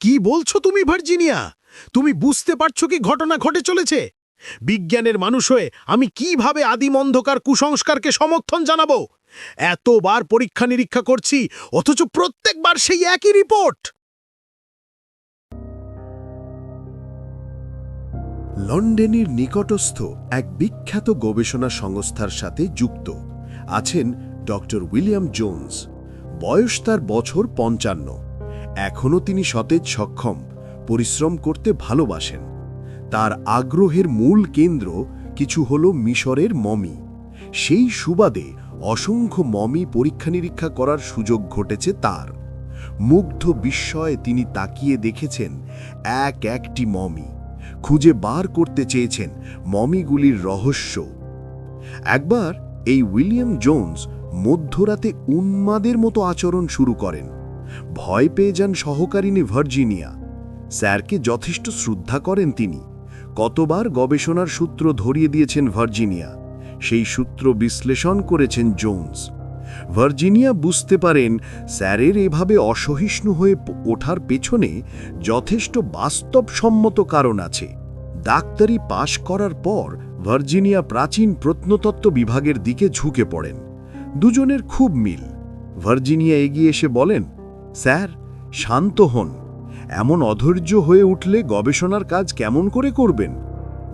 কি বলছো তুমি, ভার্জিনিয়া? তুমি বুঝতে পারছ কি ঘটনা ঘটে চলেছে? বিজ্ঞানের মানুষ হয়ে আমি কীভাবে আদিম অন্ধকার কুসংস্কারকে সমর্থন জানাব? এতবার পরীক্ষা নিরীক্ষা করছি, অথচ প্রত্যেকবার সেই একই রিপোর্ট! লন্ডনের নিকটস্থ এক বিখ্যাত গবেষণা সংস্থার সাথে যুক্ত আছেন ডক্টর উইলিয়াম জোন্স। বয়স তার বছর পঞ্চান্ন। এখনও তিনি সতেজ, সক্ষম, পরিশ্রম করতে ভালোবাসেন। তার আগ্রহের মূল কেন্দ্র কিছু হল মিশরের মমি। সেই সুবাদে অসংখ্য মমি পরীক্ষা নিরীক্ষা করার সুযোগ ঘটেছে তার। মুগ্ধ বিস্ময়ে তিনি তাকিয়ে দেখেছেন এক একটি মমি। খুঁজে বার করতে চেয়েছেন মমিগুলির রহস্য। একবার এই উইলিয়াম জোন্স মধ্যরাতে উন্মাদের মতো আচরণ শুরু করেন। ভয় পেয়ে যান সহকারিনী ভার্জিনিয়া। স্যারকে যথেষ্ট শ্রদ্ধা করেন তিনি। কতবার গবেষণার সূত্র ধরিয়ে দিয়েছেন ভার্জিনিয়া। সেই সূত্র বিশ্লেষণ করেছেন জোন্স। ভার্জিনিয়া বুঝতে পারেন, স্যারের এভাবে অসহিষ্ণু হয়ে ওঠার পেছনে যথেষ্ট বাস্তবসম্মত কারণ আছে। ডাক্তারি পাশ করার পর ভার্জিনিয়া প্রাচীন প্রত্নতত্ত্ব বিভাগের দিকে ঝুঁকে পড়েন। দুজনের খুব মিল। ভার্জিনিয়া এগিয়ে এসে বলেন স্যার, শান্ত হন। এমন অধৈর্য হয়ে উঠলে গবেষণার কাজ কেমন করে করবেন?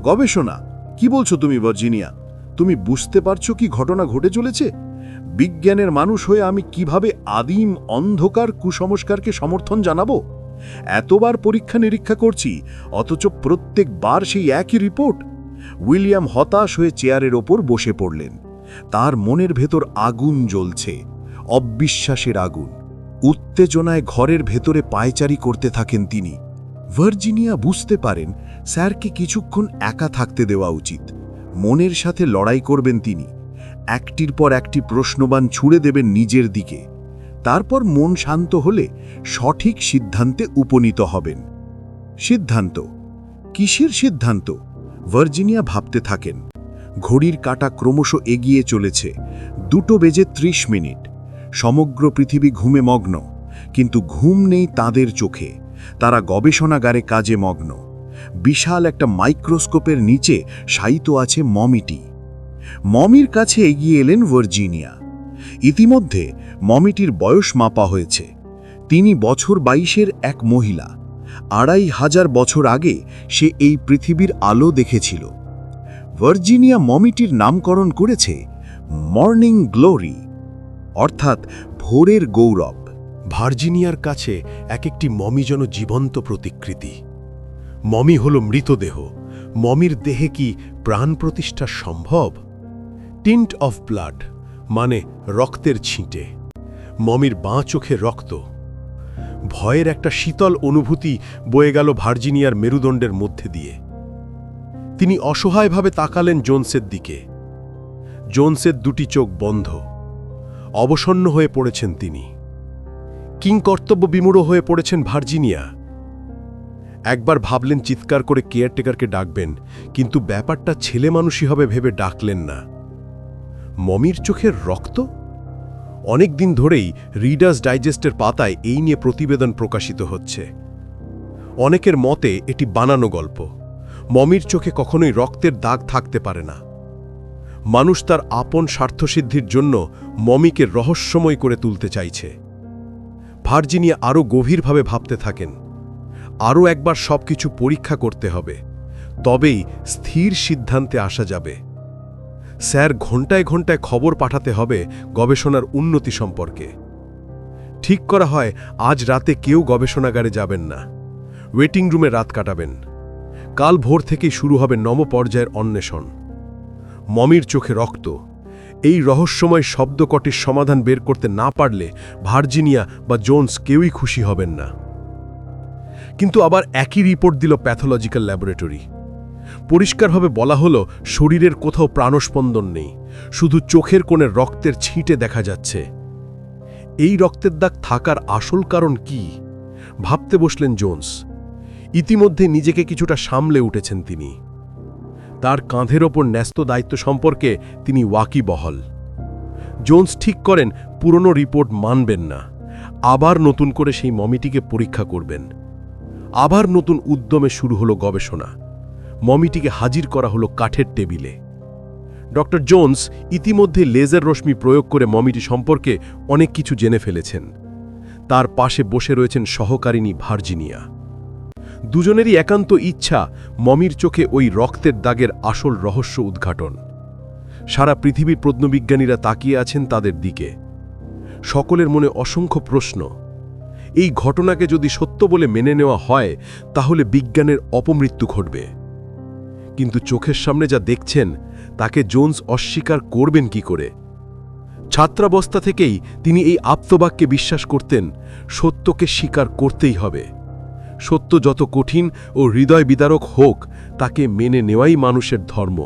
গবেষণা? কি বলছো তুমি, ভার্জিনিয়া? তুমি বুঝতে পারছ কি ঘটনা ঘটে চলেছে? বিজ্ঞানের মানুষ হয়ে আমি কীভাবে আদিম অন্ধকার কুসংস্কারকে সমর্থন জানাব? এতবার পরীক্ষা নিরীক্ষা করছি, অথচ প্রত্যেকবার সেই একই রিপোর্ট। উইলিয়াম হতাশ হয়ে চেয়ারের ওপর বসে পড়লেন। তার মনের ভেতর আগুন জ্বলছে, অবিশ্বাসের আগুন। উত্তেজনায় ঘরের ভেতরে পায়চারি করতে থাকেন তিনি। ভার্জিনিয়া বুঝতে পারেন, স্যারকে কিছুক্ষণ একা থাকতে দেওয়া উচিত। মনের সাথে লড়াই করবেন তিনি। একটির পর একটি প্রশ্নবান ছুঁড়ে দেবেন নিজের দিকে। তারপর মন শান্ত হলে সঠিক সিদ্ধান্তে উপনীত হবেন। সিদ্ধান্ত। কিসের সিদ্ধান্ত? ভার্জিনিয়া ভাবতে থাকেন। ঘড়ির কাটা ক্রমশ এগিয়ে চলেছে। দুটো বেজে ত্রিশ মিনিট। সমগ্র পৃথিবী ঘুমে মগ্ন, কিন্তু ঘুম নেই তাদের চোখে। তারা গবেষণাগারে কাজে মগ্ন। বিশাল একটা মাইক্রোস্কোপের নিচে শায়িত আছে মমিটি। মমির কাছে এগিয়ে এলেন ভার্জিনিয়া। ইতিমধ্যে মমিটির বয়স মাপা হয়েছে। তিনি বছর বাইশের এক মহিলা। আড়াই হাজার বছর আগে সে এই পৃথিবীর আলো দেখেছিল। ভার্জিনিয়া মমিটির নামকরণ করেছে মর্নিং গ্লোরি। অর্থাৎ ভোরের গৌরব, ভার্জিনিয়ার কাছে এক একটি মমি যেন জীবন্ত প্রতিকৃতি। মমি হল মৃতদেহ। মমির দেহে কি প্রাণ প্রতিষ্ঠা সম্ভব? টিন্ট অফ ব্লাড মানে রক্তের ছিটে। মমির বাঁ চোখে রক্ত। ভয়ের একটা শীতল অনুভূতি বয়ে গেল ভার্জিনিয়ার মেরুদণ্ডের মধ্যে দিয়ে। তিনি অসহায়ভাবে তাকালেন জোনসের দিকে। জোনসের দুটি চোখ বন্ধ। অবসন্ন হয়ে পড়েছেন তিনি। কিংকর্তব্য বিমূঢ় হয়ে পড়েছেন ভার্জিনিয়া। একবার ভাবলেন চিৎকার করে কেয়ারটেকারকে ডাকবেন, কিন্তু ব্যাপারটা ছেলে মানুষই হবে ভেবে ডাকলেন না। মমির চোখের রক্ত? অনেক দিন ধরেই রিডার্স ডাইজেস্টের পাতায় এই নিয়ে প্রতিবেদন প্রকাশিত হচ্ছে। অনেকের মতে এটি বানানো গল্প। মমির চোখে কখনোই রক্তের দাগ থাকতে পারে না। মানুষ তার আপন স্বার্থসিদ্ধির জন্য মমিকে রহস্যময় করে তুলতে চাইছে। ভার্জিনিয়া আরও গভীরভাবে ভাবতে থাকেন, আরও একবার সবকিছু পরীক্ষা করতে হবে, তবেই স্থির সিদ্ধান্তে আসা যাবে। স্যার ঘন্টায় ঘন্টায় খবর পাঠাতে হবে গবেষণার উন্নতি সম্পর্কে। ঠিক করা হয়, আজ রাতে কেউ গবেষণাগারে যাবেন না। ওয়েটিং রুমে রাত কাটাবেন। কাল ভোর থেকেই শুরু হবে নবপর্যায়ের অন্বেষণ। মমির চোখে রক্ত। এই রহস্যময় শব্দকটির সমাধান বের করতে না পারলে ভার্জিনিয়া বা জোন্স কেউই খুশি হবেন না। কিন্তু আবার একই রিপোর্ট দিল প্যাথোলজিক্যাল ল্যাবরেটরি। পরিষ্কারভাবে বলা হলো, শরীরের কোথাও প্রাণস্পন্দন নেই, শুধু চোখের কোণে রক্তের ছিটে দেখা যাচ্ছে। এই রক্তের দাগ থাকার আসল কারণ কি? ভাবতে বসলেন জোন্স। ইতিমধ্যে নিজেকে কিছুটা সামলে উঠেছেন তিনি। তার কাঁধের ওপর ন্যস্ত দায়িত্ব সম্পর্কে তিনি ওয়াকিবহল জোন্স ঠিক করেন, পুরনো রিপোর্ট মানবেন না। আবার নতুন করে সেই মমিটিকে পরীক্ষা করবেন। আবার নতুন উদ্যমে শুরু হলো গবেষণা। মমিটিকে হাজির করা হলো কাঠের টেবিলে। ডক্টর জোন্স ইতিমধ্যে লেজার রশ্মি প্রয়োগ করে মমিটি সম্পর্কে অনেক কিছু জেনে ফেলেছেন। তার পাশে বসে রয়েছেন সহকারিণী ভার্জিনিয়া। দুজনেরই একান্ত ইচ্ছা মমির চোখে ওই রক্তের দাগের আসল রহস্য উদ্ঘাটন। সারা পৃথিবীর প্রত্নবিজ্ঞানীরা তাকিয়ে আছেন তাদের দিকে। সকলের মনে অসংখ্য প্রশ্ন, এই ঘটনাকে যদি সত্য বলে মেনে নেওয়া হয়, তাহলে বিজ্ঞানের অপমৃত্যু ঘটবে। কিন্তু চোখের সামনে যা দেখছেন, তাকে জোন্স অস্বীকার করবেন কি করে? ছাত্রাবস্থা থেকেই তিনি এই আপ্তবাক্যে বিশ্বাস করতেন, সত্যকে স্বীকার করতেই হবে। সত্য যত কঠিন ও হৃদয় বিদারক হোক, তাকে মেনে নেওয়াই মানুষের ধর্ম।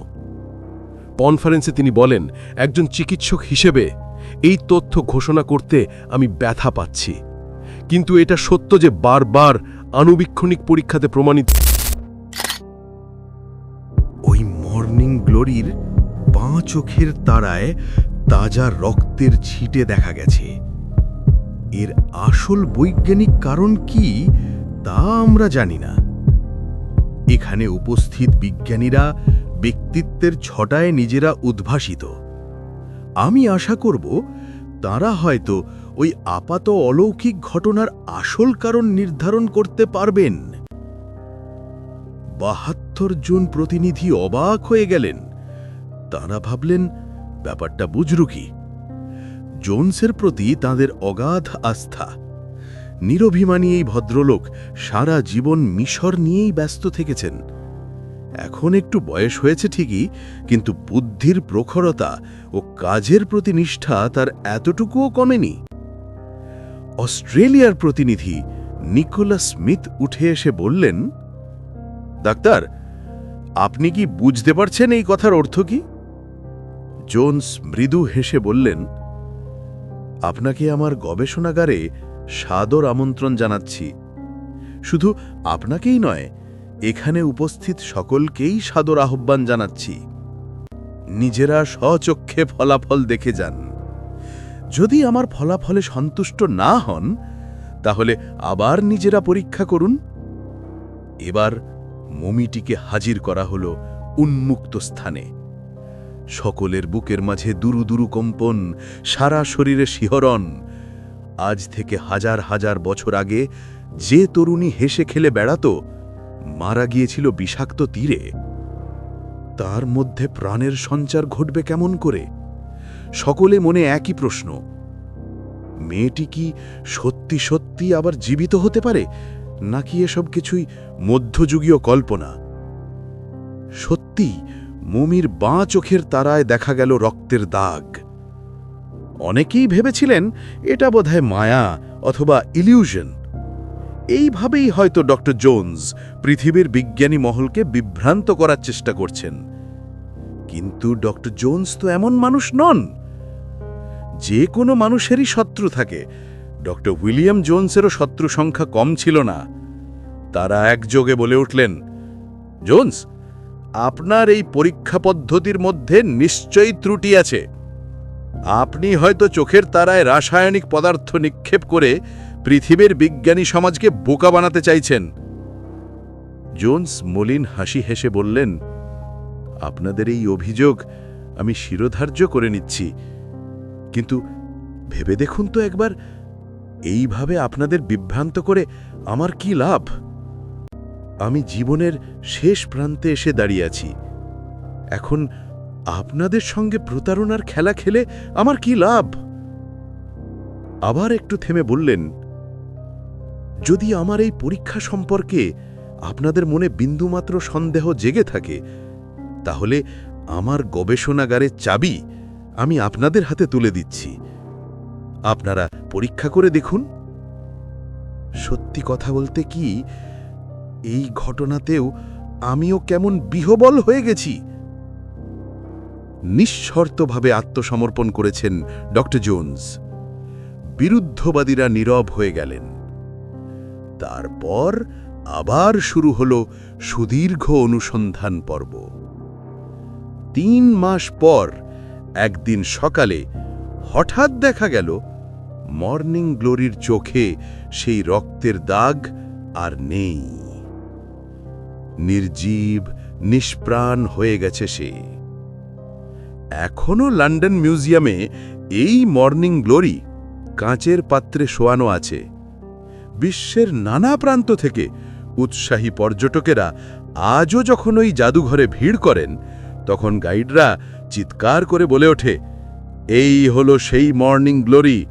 কনফারেন্সে তিনি বলেন, একজন চিকিৎসক হিসেবে এই তথ্য ঘোষণা করতে আমি ব্যথা পাচ্ছি। কিন্তু এটা সত্য যে বারবার আনুবীক্ষণিক পরীক্ষাতে প্রমাণিত ওই মর্নিং গ্লোরির বাঁ চোখের তারায় তাজা রক্তের ছিটে দেখা গেছে। এর আসল বৈজ্ঞানিক কারণ কি তা আমরা জানি না। এখানে উপস্থিত বিজ্ঞানীরা ব্যক্তিত্বের ছটায় নিজেরা উদ্ভাসিত। আমি আশা করব তারা হয়তো ওই আপাত অলৌকিক ঘটনার আসল কারণ নির্ধারণ করতে পারবেন। বাহাত্তর জন প্রতিনিধি অবাক হয়ে গেলেন। তারা ভাবলেন, ব্যাপারটা বুঝরু কি জোনসের প্রতি তাদের অগাধ আস্থা। নিরভিমানী এই ভদ্রলোক সারা জীবন মিশর নিয়েই ব্যস্ত থেকেছেন। এখন একটু বয়স হয়েছে ঠিকই, কিন্তু বুদ্ধির প্রখরতা ও কাজের প্রতি নিষ্ঠা তার এতটুকুও কমেনি। অস্ট্রেলিয়ার প্রতিনিধি নিকোলা স্মিথ উঠে এসে বললেন, ডাক্তার, আপনি কি বুঝতে পারছেন এই কথার অর্থ কি? জোনস মৃদু হেসে বললেন, আপনাকে আমার গবেষণাগারে সাদর আমন্ত্রণ জানাচ্ছি। শুধু আপনাকেই নয়, এখানে উপস্থিত সকলকেই সাদর আহ্বান জানাচ্ছি। নিজেরা স্বচক্ষে ফলাফল দেখে যান। যদি আমার ফলাফলে সন্তুষ্ট না হন, তাহলে আবার নিজেরা পরীক্ষা করুন। এবার মমিটিকে হাজির করা হল উন্মুক্ত স্থানে। সকলের বুকের মাঝে দুরু দুরু কম্পন, সারা শরীরে শিহরণ আজ থেকে হাজার হাজার বছর আগে যে তরুণী হেসে খেলে বেড়াত, মারা গিয়েছিল বিষাক্ত তীরে। তার মধ্যে প্রাণের সঞ্চার ঘটবে কেমন করে? সকলে মনে একই প্রশ্ন। মেয়েটি কি সত্যি সত্যি আবার জীবিত হতে পারে, নাকি এসব কিছুই মধ্যযুগীয় কল্পনা? সত্যি, মমির বাঁ চোখের তারায় দেখা গেল রক্তের দাগ। অনেকেই ভেবেছিলেন এটা বোধহয় মায়া অথবা ইলিউশন। এইভাবেই হয়তো ডক্টর জোন্স পৃথিবীর বিজ্ঞানী মহলকে বিভ্রান্ত করার চেষ্টা করছেন। কিন্তু ডক্টর জোন্স তো এমন মানুষ নন। যে কোনো মানুষেরই শত্রু থাকে। ডক্টর উইলিয়াম জোন্সেরও শত্রু সংখ্যা কম ছিল না। তারা একযোগে বলে উঠলেন, জোন্স, আপনার এই পরীক্ষা পদ্ধতির মধ্যে নিশ্চয়ই ত্রুটি আছে। আপনি হয়তো চোখের তারায় রাসায়নিক পদার্থ নিক্ষেপ করে পৃথিবীর বিজ্ঞানী সমাজকে বোকা বানাতে চাইছেন। জোন্স মলিন হাসি হেসে বললেন, আপনাদের এই অভিযোগ আমি শিরোধার্য করে নিচ্ছি। কিন্তু ভেবে দেখুন তো একবার, এইভাবে আপনাদের বিভ্রান্ত করে আমার কি লাভ? আমি জীবনের শেষ প্রান্তে এসে দাঁড়িয়ে আছি। এখন আপনাদের সঙ্গে প্রতারণার খেলা খেলে আমার কি লাভ? আবার একটু থেমে বললেন, যদি আমার এই পরীক্ষা সম্পর্কে আপনাদের মনে বিন্দুমাত্র সন্দেহ জেগে থাকে, তাহলে আমার গবেষণাগারের চাবি আমি আপনাদের হাতে তুলে দিচ্ছি। আপনারা পরীক্ষা করে দেখুন। সত্যি কথা বলতে কি, এই ঘটনাতেও আমিও কেমন বিহবল হয়ে গেছি। নিঃশর্তভাবে আত্মসমর্পণ করেছেন ডক্টর জোন্স। বিরুদ্ধবাদীরা নীরব হয়ে গেলেন। তারপর আবার শুরু হল সুদীর্ঘ অনুসন্ধান পর্ব। তিন মাস পর একদিন সকালে হঠাৎ দেখা গেল, মর্নিং গ্লোরির চোখে সেই রক্তের দাগ আর নেই। নির্জীব, নিষ্প্রাণ হয়ে গেছে সে। এখনও লন্ডন মিউজিয়ামে এই মর্নিং গ্লোরি কাঁচের পাত্রে শোয়ানো আছে। বিশ্বের নানা প্রান্ত থেকে উৎসাহী পর্যটকেরা আজও যখন ওই জাদুঘরে ভিড় করেন, তখন গাইডরা চিৎকার করে বলে ওঠে, এই হলো সেই মর্নিং গ্লোরি